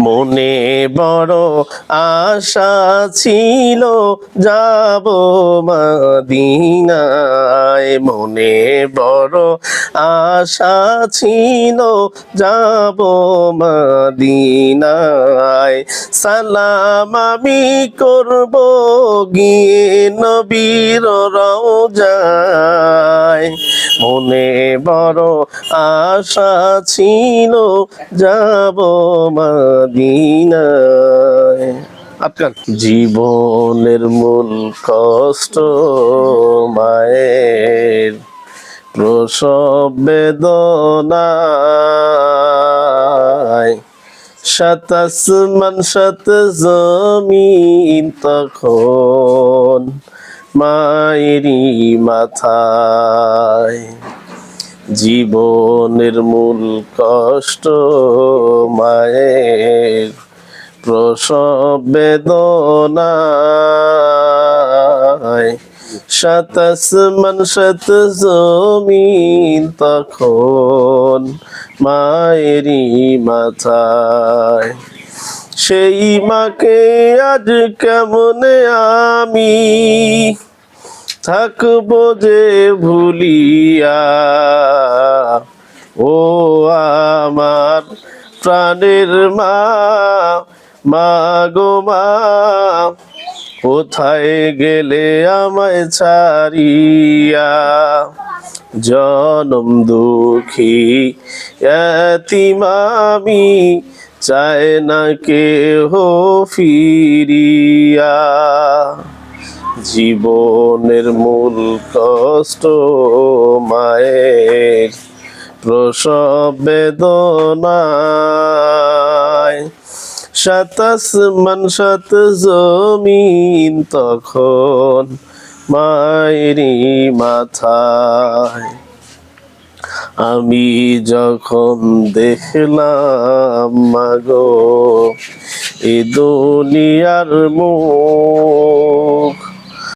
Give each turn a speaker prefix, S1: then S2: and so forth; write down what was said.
S1: মনে বড় আশা ছিল, যাব মদিনায়। মনে বড় আশা ছিল, যাব মদিনায়। সালাম আমি করব গিয়ে নবীর রওজায় মনে বড় আশা ছিল, যাব মদিনায়। আপনার জীবনের মূল কষ্ট মায়ের প্রসব বেদনায়? সাত আসমান সাত জমিন তখন মায়েরই মাথায়। জীবনের মূল কষ্ট মায়ের প্রসব বেদনায় সাত আসমান সাত জমিন তখন মায়েরই মাথায়। সেই মাকে আজ কেমনে আমি থাকব যে ভুলিয়া। ও আমার প্রাণের মা গো মা, কোথায় গেলে আমায় ছাড়িয়া? জনম দুঃখী এতিমামি চায় না কেহ ফিরিয়া। জীবনের মূল কষ্ট মায়ের প্রসব বেদনায়। সাতাস মান সাত জমিন তখন মায়েরই মাথায়। আমি যখন দেখলাম, মাগো, এ দুনিয়ার মুখ